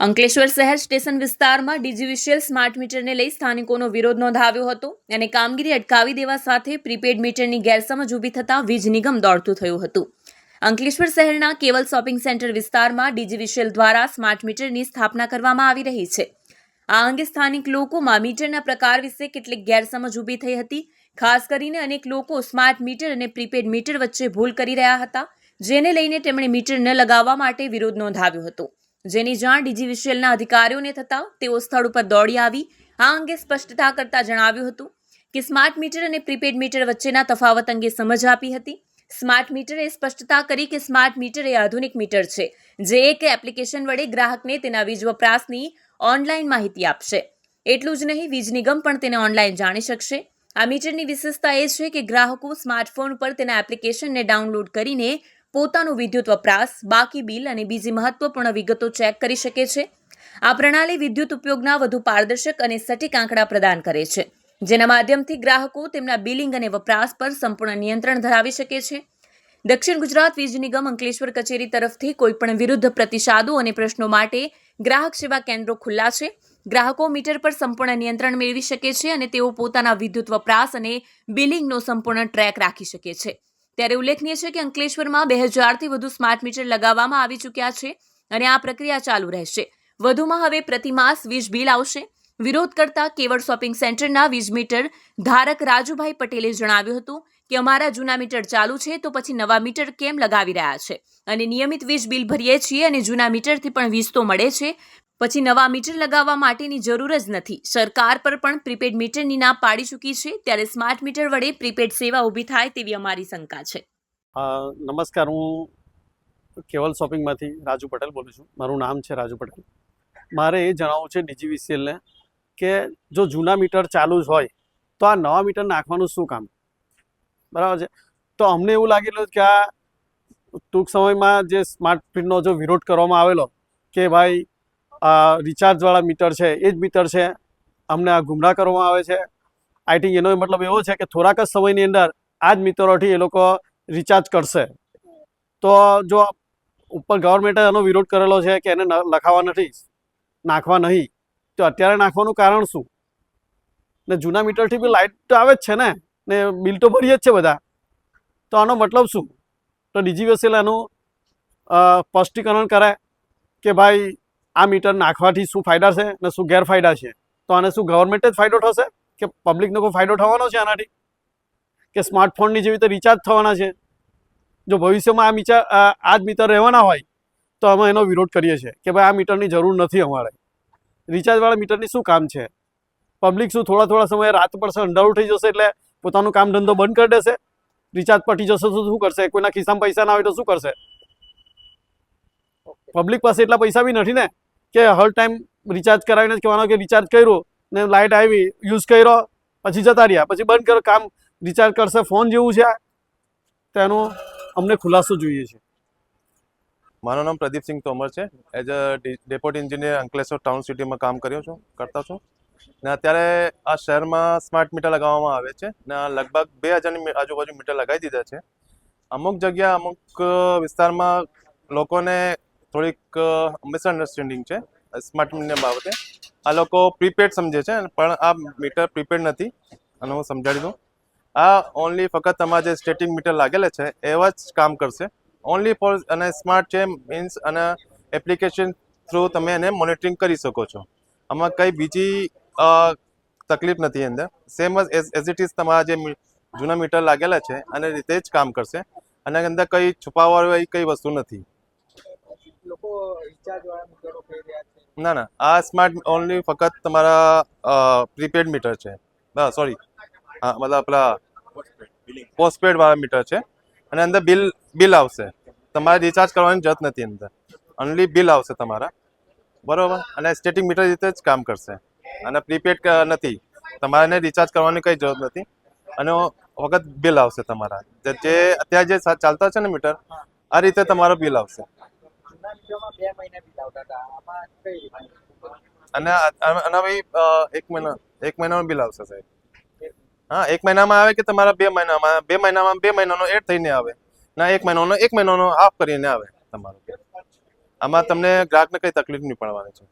અંકલેશ્વર શહેર સ્ટેશન વિસ્તારમાં ડીજીવિશિયલ સ્માર્ટ મીટરને લઈ સ્થાનિકોનો વિરોધ નોંધાવ્યો હતો અને કામગીરી અટકાવી દેવા સાથે પ્રીપેડ મીટરની ગેરસમજ ઊભી થતાં વીજ નિગમ દોડતું થયું હતું. અંકલેશ્વર શહેરના કેવલ શોપિંગ સેન્ટર વિસ્તારમાં ડીજીવિશિયલ દ્વારા સ્માર્ટ મીટરની સ્થાપના કરવામાં આવી રહી છે. આ અંગે સ્થાનિક લોકોમાં મીટરના પ્રકાર વિશે કેટલીક ગેરસમજ ઊભી થઈ હતી. ખાસ કરીને અનેક લોકો સ્માર્ટ મીટર અને પ્રીપેડ મીટર વચ્ચે ભૂલ કરી રહ્યા હતા, જેને લઈને તેમણે મીટર ન લગાવવા માટે વિરોધ નોંધાવ્યો હતો. જેની જાણ ડીજીવીસીએલના અધિકારીઓને થતાં તેઓ સ્થળ ઉપર દોડી આવી. આ અંગે સ્પષ્ટતા કરતા જણાવ્યું હતું કે સ્માર્ટ મીટર અને પ્રીપેડ મીટર વચ્ચેના તફાવત અંગે સમજ આપી હતી. સ્માર્ટ મીટરે સ્પષ્ટતા કરી કે સ્માર્ટ મીટર એ આધુનિક મીટર છે, જે એક એપ્લિકેશન વડે ગ્રાહકને તેના વીજ વપરાશની ઓનલાઈન માહિતી આપશે. એટલું જ નહીં, વીજ નિગમ પણ તેને ઓનલાઈન જાણી શકશે. આ મીટરની વિશેષતા એ છે કે ગ્રાહકો સ્માર્ટફોન પર તેના એપ્લિકેશનને ડાઉનલોડ કરીને પોતાનો વિદ્યુત વપરાશ, બાકી બિલ અને બીજી મહત્વપૂર્ણ વિગતો ચેક કરી શકે છે. આ પ્રણાલી વિદ્યુત ઉપયોગના વધુ પારદર્શક અને સટીક આંકડા પ્રદાન કરે છે, જેના માધ્યમથી ગ્રાહકો તેમના બિલિંગ અને વપરાશ પર સંપૂર્ણ નિયંત્રણ ધરાવી શકે છે. દક્ષિણ ગુજરાત વીજ નિગમ અંકલેશ્વર કચેરી તરફથી કોઈપણ વિરુદ્ધ પ્રતિસાદો અને પ્રશ્નો માટે ગ્રાહક સેવા કેન્દ્રો ખુલ્લા છે. ગ્રાહકો મીટર પર સંપૂર્ણ નિયંત્રણ મેળવી શકે છે અને તેઓ પોતાના વિદ્યુત વપરાશ અને બિલિંગનો સંપૂર્ણ ટ્રેક રાખી શકે છે. ત્યારે ઉલ્લેખનીય છે કે અંકલેશ્વરમાં બે હજારથી વધુ સ્માર્ટ મીટર લગાવવામાં આવી ચૂક્યા છે અને આ પ્રક્રિયા ચાલુ રહેશે. વધુમાં હવે પ્રતિમાસ વીજ બિલ આવશે. વિરોધ કરતા કેવળ શોપિંગ સેન્ટરના વીજ મીટર ધારક રાજુભાઈ પટેલે જણાવ્યું હતું કે અમારા જૂના મીટર ચાલુ છે તો પછી નવા મીટર કેમ લગાવી રહ્યા છે? અને નિયમિત વીજ બિલ ભરીએ છીએ અને જૂના મીટરથી પણ વીજ તો મળે છે. પછી નવા મીટર લગાવવા માટેની જરૂર જ નથી. સરકાર પર પણ પ્રીપેડ મીટરની ના પાડી ચૂકી છે. ત્યારે સ્માર્ટ મીટર વડે પ્રીપેડ સેવા ઊભી થાય તેવી અમારી શંકા છે. નમસ્કાર. હું કેવલ શોપિંગમાંથી રાજુ પટેલ બોલું છું. મારું નામ છે રાજુ પટેલ. મારે એ જણાવવું છે ડીજીવીસીએલને કે જો જૂના મીટર ચાલુ જ હોય, તો આ નવા મીટર નાખવાનું શું કામ? બરાબર છે? તો અમને એવું લાગેલું કે આ ટૂંક સમયમાં જે સ્માર્ટ ફીડનો જો વિરોધ કરવામાં આવેલો કે ભાઈ આ રિચાર્જવાળા મીટર છે, એ જ મીટર છે. અમને આ ગુમરાહ કરવામાં આવે છે. આઈ થિંક એનો મતલબ એવો છે કે થોડાક જ સમયની અંદર આ જ મીટરોથી એ લોકો રિચાર્જ કરશે. તો જો ઉપર ગવર્મેન્ટે એનો વિરોધ કરેલો છે કે એને લખાવા નથી, નાખવા નહીં, તો અત્યારે નાખવાનું કારણ શું? ને જૂના મીટરથી બી લાઇટ તો આવે જ છે ને ને બિલ તો ભરીએ જ છે બધા. તો આનો મતલબ શું? તો ડીજીવીએસએલ એનું સ્પષ્ટીકરણ કરે કે ભાઈ આ મીટર નાખવાથી શું ફાયદા છે ને શું ગેરફાયદા છે? તો આને શું ગવર્મેન્ટ જ ફાયદો થશે? કે પબ્લિકનો કોઈ ફાયદો થવાનો છે આનાથી? કે સ્માર્ટફોનની જેવી રીતે રિચાર્જ થવાના છે? જો ભવિષ્યમાં આ મીટર આ જ મીટર રહેવાના હોય, તો અમે એનો વિરોધ કરીએ છીએ કે ભાઈ આ મીટરની જરૂર નથી અમારે. રિચાર્જવાળા મીટરની શું કામ છે? પબ્લિક શું થોડા થોડા સમયે રાત પડશે, અંધારું થઈ જશે એટલે પોતાનું કામ ધંધો બંધ કરી દેશે? રિચાર્જ પટી જશે તો શું કરશે? કોઈના ખિસ્સામાં પૈસા ના હોય તો શું કરશે? પબ્લિક પાસે એટલા પૈસા બી નથી ને? કે હર ટાઈમ રિચાર્જ કરાવીને જ કહેવાનો કે રિચાર્જ કર્યું ને લાઇટ આવી યુઝ કર્યો, પછી જતા રહ્યા, પછી બંધ કરો કામ રિચાર્જ કરશે ફોન જેવું છે તેનો અમને ખુલાસો જોઈએ છે. મારું નામ પ્રદીપસિંહ તોમર છે. As a deputy engineer Ankleshwar town સિટીમાં કામ કર્યો છું, કરતા છું. ને અત્યારે આ શહેરમાં સ્માર્ટ મીટર લગાવવામાં આવે છે ને લગભગ બે હજારની આજુબાજુ મીટર લગાવી દીધા છે. અમુક જગ્યા અમુક વિસ્તારમાં લોકોને થોડીક મિસઅન્ડરસ્ટેન્ડિંગ છે સ્માર્ટ મીટરની બાબતે. આ લોકો પ્રીપેડ સમજે છે, પણ આ મીટર પ્રીપેડ નથી, અને હું સમજાડી દઉં. આ ઓનલી ફક્ત તમારા જે સ્ટેટિક મીટર લાગેલા છે, એવા જ કામ કરશે. ઓનલી ફોર અને સ્માર્ટ છે મીન્સ અને એપ્લિકેશન થ્રુ તમે એને મોનિટરિંગ કરી શકો છો. આમાં કંઈ બીજી તકલીફ નથી અંદર. સેમ જ એઝ ઇટ ઇઝ તમારા જે જૂના મીટર લાગેલા છે, અને રીતે જ કામ કરશે. અને અંદર કંઈ છુપાવવાળી કંઈ વસ્તુ નથી. ના ના. આ સ્માર્ટ ઓનલી ફક્ત તમારા પ્રીપેડ મીટર છે. સોરી હા, મતલબ આપણા પોસ્ટપેડ વાળા મીટર છે. અને અંદર બિલ બિલ આવશે. તમારે રિચાર્જ કરવાની જરૂરત નથી અંદર. ઓનલી બિલ આવશે તમારા. બરોબર? અને સ્ટેટિક મીટર રીતે જ કામ કરશે. અને પ્રીપેડ નથી. તમારે રિચાર્જ કરવાની કંઈ જરૂર નથી. અને વખત બિલ આવશે તમારા. જે અત્યારે જે ચાલતા છે ને મીટર આ રીતે તમારો બિલ આવશે. અને આના ભાઈ એક મહિના એક મહિનાનું બિલ આવશે સાહેબ. હા એક મહિનામાં આવે કે તમારા બે મહિનામાં બે મહિનામાં બે મહિનાનો એડ થઈને આવે. ના એક મહિનાનો એક મહિનાનો હાફ કરીને આવે તમારો. આમાં તમને ગ્રાહકને કઈ તકલીફ નહીં પડવાની છે.